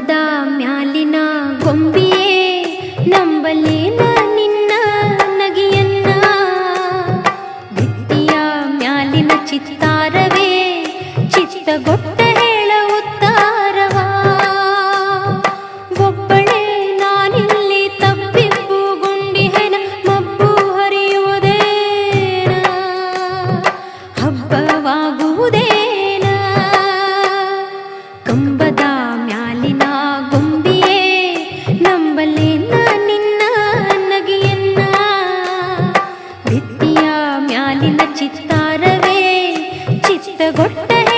ಪರ್ವತದ ಮ್ಯಾಲಿನ ಗೊಂಬಿಯೇ ನಂಬಲೇನ ನಿನ್ನ ನಗಿಯನ್ನ. ಭಿತ್ತಿಯ ಮ್ಯಾಲಿನ ಚಿತ್ತಾರವೇ ಚಿತ್ತಗೊಟ್ಟ ಹಬ್ಬವಾಗು ನಂಬಲೇನ ನಿನ್ನ ನಗೆಯನ್ನ. ಮ್ಯಾಲಿನ ಚಿತ್ತಾರವೇ ಚಿತ್ತಗೊಟ್ಟ